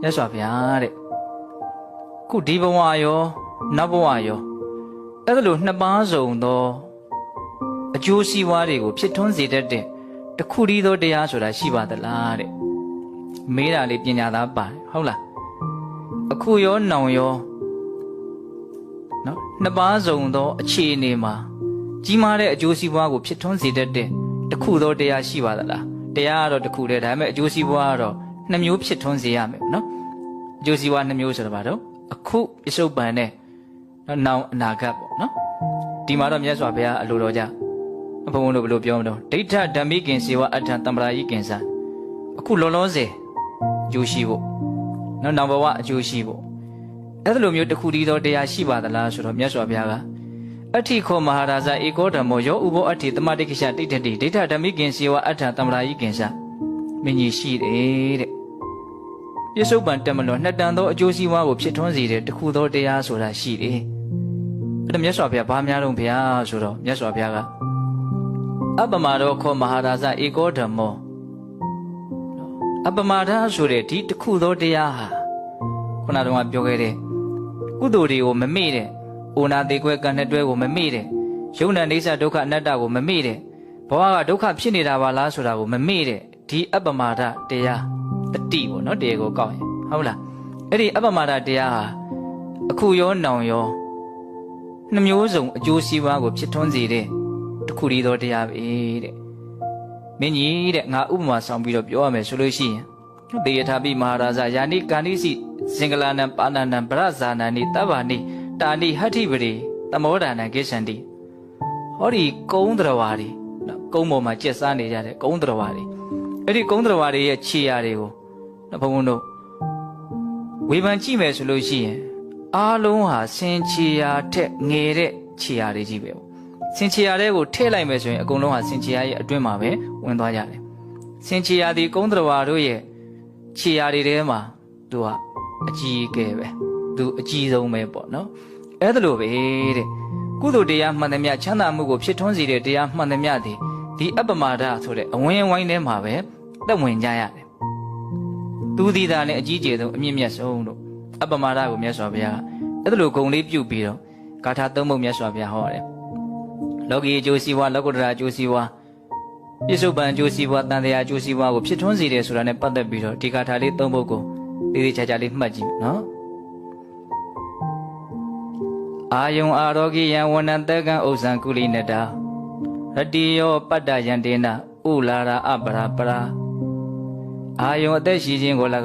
မြတ်စွာဘုရားတဲ့ခုဒီဘဝရောနောက်ဘဝရောအဲ့ဒါလိုနှစ်ပါးစုံသောအကျိုးစီးပွားတွေကိုဖြစ်ထွန်းစေတတ်တဲ့တခုတည်းသောတရားဆိုတာရှိပါသလားတဲ့မေးတာလေးပညာသားပါတယ်ဟုတ်လားအခုရောနောင်ရောနော်နှစ်ပါးစုံသောအခြေအနေမှာကြီးမားတဲ့အကျိုးစီးပွားကိုဖြစ်ထွန်းစေတတ်တဲ့တခုသောတရားရှိပါသလားတရားကတော့တခုတည်းဒါပေမဲ့အကျိုးစီးပွားကတော့ နှစ်မျိုးဖြစ်ထွန်းစေရမယ်နော်အကျိုးစီးပွားနှစ်မျိုးဆိုတော့ဗါတော့အခုပြစ္ဆုတ်ပန်နဲ့နော်နောင်အနာဂတ်ပေါ့နော်ဒီမှာတော့မြတ်စွာဘုရားအလိုတော်ကြဘုံဘုံတို့ဘယ်လိုပြောမလို့ဒိဋ္ဌဓမ္မိကင်စေဝအဋ္ဌံတမ္ပရာယိကင်္စအခုလောလောဆယ်အကျိုးရှိဖို့နော်နောင်ဘဝအကျိုးရှိဖို့အဲ့လိုမျိုးတစ်ခုတည်းသောတရားရှိပါသလားဆိုတော့မြတ်စွာဘုရားကအဋ္ဌိခောမဟာရာဇဧကောဓမ္မောယောဥဘောအဋ္ဌိတမတိကိရှတိဋ္ဌတိဒိဋ္ဌဓမ္မိကင်စေဝအဋ္ဌံတမ္ပရာယိကင်္စမင်းကြီးရှိတယ်တဲ့ ပြစ္ဆုတ်ပံတမလွန်နှစ်တန်သောအကျိုးစီးပွားကိုဖြစ်ထွန်းစေတဲ့တစ်ခုသောတရားဆိုတာရှိတယ်အဲ့ဒါမြတ်စွာဘုရားဘာများတော့ဘုရားဆိုတော့မြတ်စွာဘုရားကအပမရောခောမဟာရာဇဧကောဓမ္မောအပမဒဆိုတဲ့ဒီတစ်ခုသောတရားဟာခုနတုန်းကပြောခဲ့တဲ့ကုသိုလ်တွေကိုမမေ့တဲ့အိုနာသေးခွဲကံနဲ့တွဲကိုမမေ့တဲ့ယုံနာနေဆဒုက္ခအနတ္တကိုမမေ့တဲ့ဘဝကဒုက္ခဖြစ်နေတာပါလားဆိုတာကိုမမေ့တဲ့ဒီအပမဒတရား တတိပေါ့နော်တရားကိုကောက်ရင်ဟုတ်လားအဲ့ဒီအပမဒတရားဟာအခုရောနောင်ရောနှမျိုးစုံအကျိုးစီးပွားကိုဖြစ်ထွန်းစေတဲ့တစ်ခုတည်းသောတရားပဲတဲ့မင်းကြီးတဲ့ငါဥပမာဆောင်ပြီးတော့ပြောရမယ်ဆိုလို့ရှိရင်တေယထာပိမဟာရာဇယာနိကာနိစီစင်္ဂလာနံပါဏနံဗရဇာနံနိတဗ္ဗာနိတာနိဟဋ္ဌိပရိသမောဒနာကိစ္ဆန္တိဟောဒီကုန်းတော်ဝါတွေနော်ကုန်းပေါ်မှာကျက်စားနေကြတဲ့ကုန်းတော်ဝါတွေအဲ့ဒီကုန်းတော်ဝါတွေရဲ့ခြေရာတွေကို နော်ဘုံဘုံတို့ဝေဖန်ကြည့်မယ်ဆိုလို့ရှိရင်အားလုံးဟာစင်ခြေရာထက်ငယ်တဲ့ခြေရာတွေကြီးပဲပေါ့စင်ခြေရာတွေကိုထည့်လိုက်မယ်ဆိုရင်အကုန်လုံးဟာစင်ခြေရာရဲ့အတွင်းမှာပဲဝင်သွားကြတယ်စင်ခြေရာဒီကုန်းတော်ဝါတို့ရဲ့ခြေရာတွေထဲမှာသူကအကြီးအကဲပဲသူအကြီးဆုံးပဲပေါ့နော်အဲ့ဒါလိုပဲတဲ့ကုသိုလ်တရားမှန်သမျှချမ်းသာမှုကိုဖြစ်ထွန်းစေတဲ့တရားမှန်သမျှဒီဒီအပ္ပမာဒဆိုတဲ့အဝင်ဝိုင်းထဲမှာပဲတက်ဝင်ကြရတယ် သူဒီတာနဲ့အကြီးကျယ်ဆုံးအမြင့်မြတ်ဆုံးတို့အပ္ပမာဒကိုမြတ်စွာဘုရားအဲ့ဒါလိုဂုံလေးပြုတ်ပြီးတော့ဂါထာသုံးပုဒ်မြတ်စွာဘုရားဟောတယ်လောကီအကျိုးစီးပွားလောကုတ္တရာအကျိုးစီးပွားပြစ္ဆုတ်ပံအကျိုးစီးပွားတန်တရားအကျိုးစီးပွားကိုဖြစ်ထွန်းစေတယ်ဆိုတာနဲ့ပတ်သက်ပြီးတော့ဒီဂါထာလေးသုံးပုဒ်ကိုသေးသေးချာချာလေးမှတ်ကြည့်နော်အာယုံအာရောဂိယံဝနံတက္ကံဥစ္ဆံကုလိနတာရတိယောပတ္တယံတေနဥလာရာအပရာပရာ အာယုံအသက်ရှိခြင်းကို၎